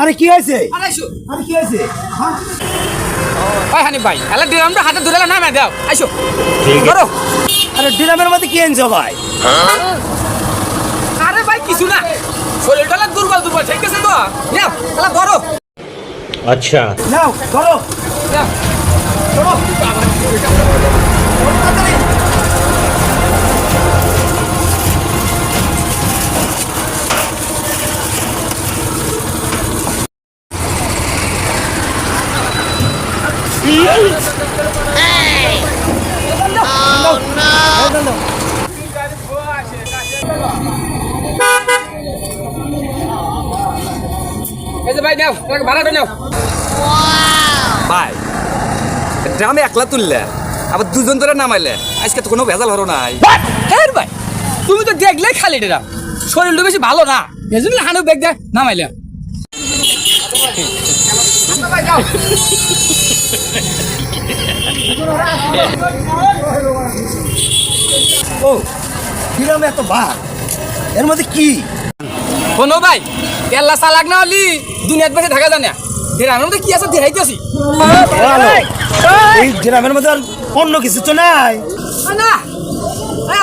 আরে কি হয়েছে? আরে কি হয়েছে? হ্যাঁ? ভাই হানি ভাই আলা ড্রামটা হাতে ধরে না মা দাও। আইসো ধরো। আরে ড্রামের মধ্যে কি এনেছো ভাই? আরে ভাই কিছু না। শরীরটা লাগ দুর্বল দুর্বল ঠিক আছে তো? নাও আচ্ছা। নাও। ধরো। ভাই নাও ড্রামে একলা তুললে, আবার দুজন ধরে নামাইলে, আজকে তো কোনো ভেজাল হলো নাই। হ্যাঁ ভাই, তুমি তো দেখলে খালি ডেরা শরীরটা বেশি ভালো না। এই জন্য হানু ব্যাগ দেয়, নামাইলে। ও ডিরামে এত ভাত এর মধ্যে কি? শোনো ভাই তেল্লা চালাক না হলি দুনিয়াত বেশি থাকা জানে। ডেরামের মধ্যে কি আছে দেখাইতেছি ভালো এই ডিরামের মধ্যে আর অন্য কিছু তো নাই। না এই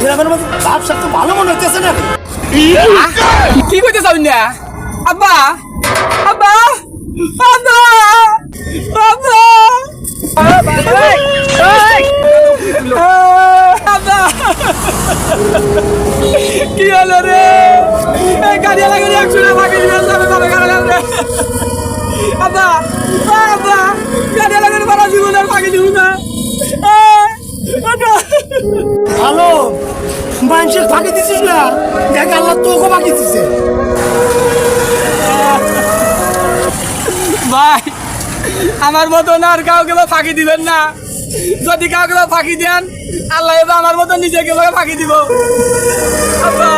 ডিরামের মধ্যে তো ভালো মনে হচ্ছে না কি করতে চাবি না আব্বা! আব্বা! আব্বা! কি হলো রে? গাড়ি লাগে একশো টাকা ফাঁকি দিবে যাবে আব্বা! আব্বা! গাড়ি লাগে বাবা জীবনের ফাঁকি দিব না। মানুষের ফাঁকি দিছিস না দেখ আল্লাহ তোকে ফাঁকি দিছে ভাই, আমার মতন আর কাউকে ফাঁকি দিবেন না। যদি কাউকে ফাঁকি দেন, আল্লাহ এবার আমার মতো নিজেকে ফাঁকি দিব। আব্বা।